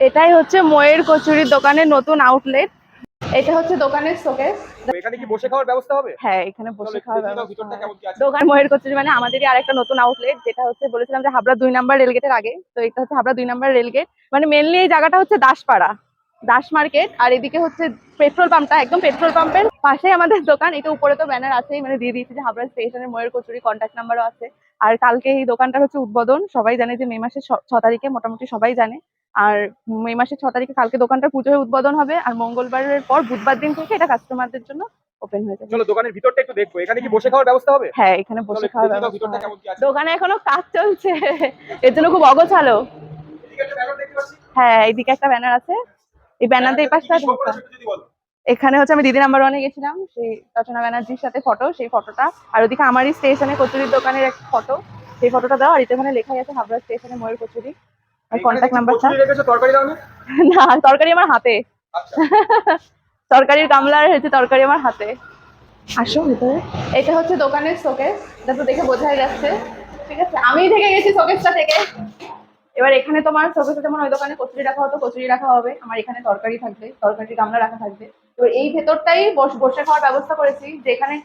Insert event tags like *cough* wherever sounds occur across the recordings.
এটাই হচ্ছে ময়ের কচুরির দোকানের নতুন আউটলেট এটা হচ্ছে দোকানের শোকেস এখানে কি বসে খাওয়ার ব্যবস্থা হবে? হ্যাঁ এখানে বসে খাওয়ার ব্যবস্থা। দোকান ময়ের কচুরি মানে আমাদেরই আরেকটা নতুন আউটলেট যেটা হচ্ছে বলেছিলাম যে হাবড়া দুই নাম্বার রেলগেটের আগে। তো এটা হচ্ছে হাবড়া দুই নাম্বার রেলগেট মানে মেনলি এই জায়গাটা হচ্ছে দাসপাড়া দাস মার্কেট আর এদিকে হচ্ছে পেট্রোল পাম্পটা একদম পেট্রোল পাম্পের পাশে আমাদের দোকান। এটা উপরে তো ব্যানার আছেই মানে দিয়ে দিয়েছে যে হাবড়া স্টেশনের ময়ের কচুরি কন্ট্যাক্ট নাম্বারও আছে। আর কালকে এই দোকানটার হচ্ছে উদ্বোধন সবাই জানে যে মে মাসের ছ তারিখে মোটামুটি সবাই জানে। আর মে মাসের ছ তারিখে কালকে দোকানটা পুজো হয়ে উদ্বোধন হবে আর মঙ্গলবারের পর বুধবার দিন থেকে এটা কাস্টমারদের জন্য ওপেন হয়ে যাবে। চলো দোকানের ভিতরটা একটু দেখব। এখানে কি বসে খাওয়ার ব্যবস্থা হবে? হ্যাঁ এখানে বসে একটু খাওয়ার ব্যবস্থা দোকানে এখনও কাজ চলছে। এর জন্য খুব অগোছালো। একটা হ্যাঁ এইদিকে একটা ব্যানার আছে। এই ব্যানার দিয়ে পাশটা। এখানে হচ্ছে আমি দিদি নাম্বার ওয়ানে গেছিলাম সেই রচনা ব্যানার্জির সাথে ফটো সেই ফটোটা আর ওদিকে আমারই স্টেশনে কচুরির দোকানের এক ফটো সেই ফটোটা দাও। আর এটা ওখানে লেখাই আছে হাবড়া স্টেশনে ময়ূর কচুরি। আর কন্ট্যাক্ট নাম্বারটা তরকারি দাও না। *laughs* না তরকারি আমার হাতে। আচ্ছা। *laughs* তরকারির গামলার হচ্ছে তরকারি আমার হাতে। আসো ভিতরে। এটা হচ্ছে দোকানের শোকেস এটা তো দেখে বোঝাই যাচ্ছে। ঠিক আছে আমি থেকে গেছি শোকেসটা থেকে। এবার এখানে তোমার শোকেসে যেমন ওই দোকানে কচুরি রাখা হতো কচুরি রাখা হবে। আমার এখানে তরকারি থাকবে তরকারির গামলা রাখা থাকবে। তো এই ভেতরটাই বস- বসে খাওয়ার ব্যবস্থা করেছি যেখানে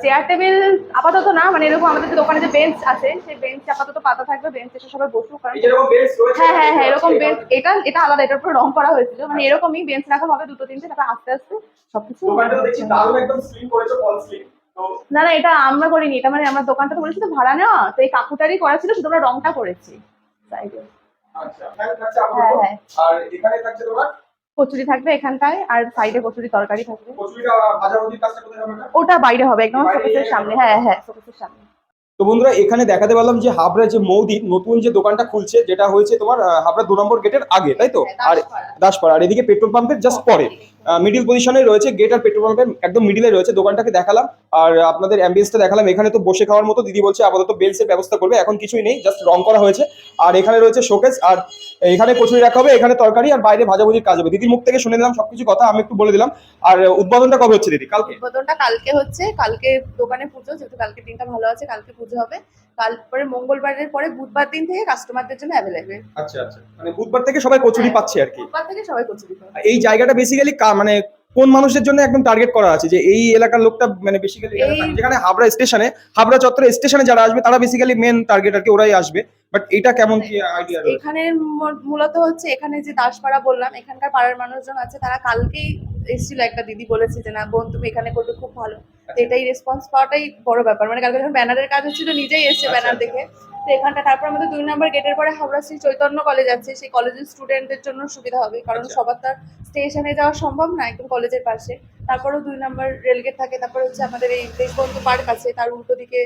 চেয়ার টেবিল আপাতত না মানে এরকম আমাদের যে দোকানে যে বেঞ্চ আছে সেই বেঞ্চ আপাতত পাতা থাকবে বেঞ্চ এসে সবাই বসুক কারণ হ্যাঁ হ্যাঁ হ্যাঁ এরকম বেঞ্চ এটা এটা আলাদা এটার উপর রং করা হয়েছিল মানে এরকমই বেঞ্চ রাখা হবে দুটো তিনটে তারপর আস্তে আস্তে সবকিছু না না এটা আমরা করিনি এটা মানে আমার দোকানটা তো বলেছি তো ভাড়া নেওয়া তো এই কাকুটারই করা ছিল শুধু আমরা রংটা করেছি সাইডে আচ্ছা আপাতত হ্যাঁ, হ্যাঁ। আর এখানে থাকছে তোমার? কচুরি থাকবে এখানটায় আর সাইডে কচুরি তরকারি থাকবে। ওটা বাইরে হবে একদম শোকেসের সামনে হ্যাঁ হ্যাঁ শোকেসের সামনে। তো বন্ধুরা এখানে দেখাতে পারলাম যে হাবড়া যে মৌদি নতুন যে দোকানটা খুলছে যেটা হয়েছে তোমার হাবড়া দু নম্বর গেটের আগে তাই তো? হ্যাঁ, আর দাসপাড়া আর এদিকে পেট্রোল পাম্পের জাস্ট পরে। মিডিল পজিশনে রয়েছে গেট আর পেট্রোল পাম্পের একদম মিডিলে রয়েছে দোকানটাকে দেখালাম। আর আপনাদের অ্যাম্বিয়েন্সটা দেখালাম এখানে তো বসে খাওয়ার মতো দিদি বলছে আপাতত বেলসের ব্যবস্থা করবে এখন কিছুই নেই জাস্ট রং করা হয়েছে। আর এখানে রয়েছে শোকেস আর এখানে কচুরি রাখা হবে এখানে তরকারি আর বাইরে ভাজাভুজির কাজ হবে। দিদির মুখ থেকে শুনে দিলাম সবকিছু কথা আমি একটু বলে দিলাম। আর উদ্বোধনটা কবে হচ্ছে দিদি? কালকে? উদ্বোধনটা কালকে হচ্ছে কালকে দোকানে পুজো যেহেতু কালকে দিনটা ভালো আছে কালকে পুজো হবে। তারপরে মঙ্গলবারের পরে বুধবার দিন থেকে কাস্টমারদের জন্য অ্যাভেলেবেল আচ্ছা আচ্ছা। মানে বুধবার থেকে সবাই কচুরি পাচ্ছে আর কি। বুধবার থেকে সবাই কচুরি পাবে এই জায়গাটা বেসিক্যালি মানে কোন মানুষের জন্য একদম টার্গেট করা আছে? যে এই এলাকার লোকটা মানে বেসিক্যালি যেখানে হাবড়া স্টেশনে হাবড়া চত্বরে স্টেশনে যারা আসবে তারা বেসিক্যালি মেন টার্গেট আর কি ওরাই আসবে। বাট এটা কেমন কি আইডিয়া এখানে মূলত হচ্ছে এখানে যে দাসপাড়া বললাম এখানকার পাড়ার মানুষজন আছে তারা কালকেই এসেছিল একটা দিদি বলেছে যে না বোন তুমি এখানে করবে খুব ভালো। তো এটাই রেসপন্স পাওয়াটাই বড় ব্যাপার। মানে কালকে যখন ব্যানারের কাজ হচ্ছিল নিজেই এসছে আচ্ছা, ব্যানার আচ্ছা। দেখে। তো এখানটা তারপর আমাদের দুই নম্বর গেটের পরে হাওড়া শ্রী চৈতন্য কলেজ আছে সেই কলেজের স্টুডেন্টদের জন্য সুবিধা হবে। কারণ আচ্ছা। সবার তার স্টেশনে যাওয়া সম্ভব না একদম কলেজের পাশে। তারপরেও দুই নম্বর রেলগেট থাকে তারপর হচ্ছে আমাদের এই দেশবন্ধু পার্ক আছে তার উল্টো দিকে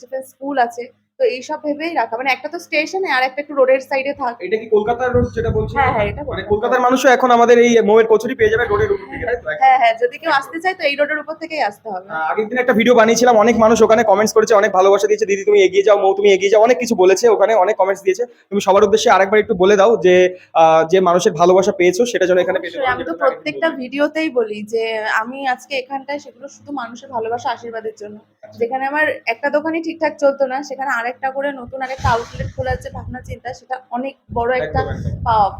ডিফেন্স স্কুল আছে। তো এইসব ভেবেই রাখা। মানে একটা তো স্টেশনে আর একটা একটু রোডের সাইডে থাক। এটা কি কলকাতার রোড যেটা বলছি হ্যাঁ হ্যাঁ এটা মানে কলকাতার। মানুষও এখন আমাদের এই মোয়ের কচুরি পেয়ে যাবে রোডের উপর থেকে হ্যাঁ হ্যাঁ যদি কেউ আসতে চায় তো এই রোডের উপর থেকেই আসতে হবে। আগের দিন একটা ভিডিও বানিয়েছিলাম অনেক মানুষ ওখানে কমেন্টস করেছে অনেক ভালোবাসা দিয়েছে দিদি তুমি এগিয়ে যাও মৌ তুমি এগিয়ে যাও। অনেক কিছু বলেছে ওখানে অনেক কমেন্টস দিয়েছে। তুমি সবার উদ্দেশ্যে আরেকবার একটু বলে দাও যে আহ, যে মানুষের ভালোবাসা পেয়েছ সেটা যেন এখানে পেতে আমি তো প্রত্যেকটা ভিডিওতেই বলি যে আমি আজকে এখানটায় সেগুলো শুধু মানুষের ভালোবাসা আশীর্বাদের জন্য। যেখানে আমার একটা দোকানই ঠিকঠাক চলতো না সেখানে আরেকটা করে নতুন আরেকটা আউটলেট খোলার যে ভাবনা চিন্তা সেটা অনেক বড় একটা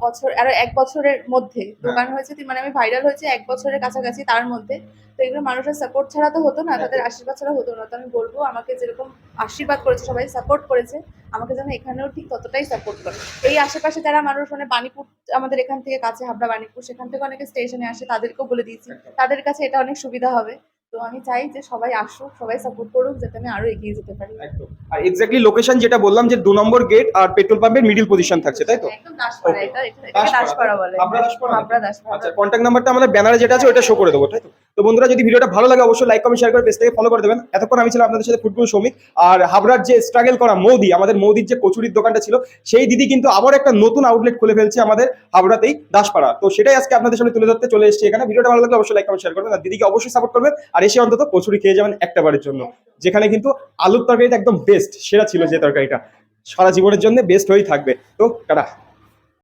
বছর আরও এক বছরের মধ্যে। দোকান হয়েছে মানে আমি ভাইরাল হয়েছে এক বছরের কাছাকাছি তার মধ্যে। তো এগুলো মানুষের সাপোর্ট ছাড়া তো হতো না তাদের আশীর্বাদ ছাড়া হতো না। তো আমি বলব আমাকে যেরকম আশীর্বাদ করেছে সবাই সাপোর্ট করেছে আমাকে যেন এখানেও ঠিক ততটাই সাপোর্ট করে। এই আশেপাশে যারা মানুষ মানে বাণীপুর আমাদের এখান থেকে কাছে হাবড়া বাণীপুর সেখান থেকে অনেকে স্টেশনে আসে তাদেরকেও বলে দিয়েছি। তাদের কাছে এটা অনেক সুবিধা হবে। তো আমি চাই যে সবাই আসুক সবাই সাপোর্ট করুক যাতে আমি আরও এগিয়ে যেতে পারি। একদম। আর এক্স্যাক্টলি লোকেশন যেটা বললাম যে দু নম্বর গেট আর পেট্রোল পাম্পের মিডিল পজিশন থাকছে তাই তো? একদম দাসপাড়া এটা এটা- দাসপাড়া। বলে। দাসপাড়া? আচ্ছা কন্ট্যাক্ট নাম্বারটা আমাদের ব্যানারে যেটা আছে ওটা শো করে দেবো তাই তো? তো বন্ধুরা যদি ভিডিওটা ভালো লাগে অবশ্যই লাইক কমেন্ট শেয়ার করে পেজটাকে ফলো করে দেবেন। এতক্ষণ আমি ছিলাম আপনাদের সাথে ফুটবল শ্রমিক আর হাবড়ার যে স্ট্রাগল করা মৌদি আমাদের মৌদির যে কচুরির দোকানটা ছিল সেই দিদি কিন্তু আবার একটা নতুন আউটলেট খুলে ফেলছে আমাদের হাবড়াতেই দাসপাড়া। তো সেটাই আজকে আপনাদের সামনে তুলে ধরতে চলে এসেছি এখানে। ভিডিওটা ভালো লাগলে অবশ্যই লাইক কমেন্ট শেয়ার করবেন। আর দিদিকে অবশ্যই সাপোর্ট করবেন। আর এসে অন্তত কচুরি খেয়ে যাবেন একটা বারের জন্য। যেখানে কিন্তু আলুর তরকারিটা একদম বেস্ট সেরা ছিল যে তরকারিটা। সারা জীবনের জন্য বেস্ট হয়েই থাকবে। তো টাটা।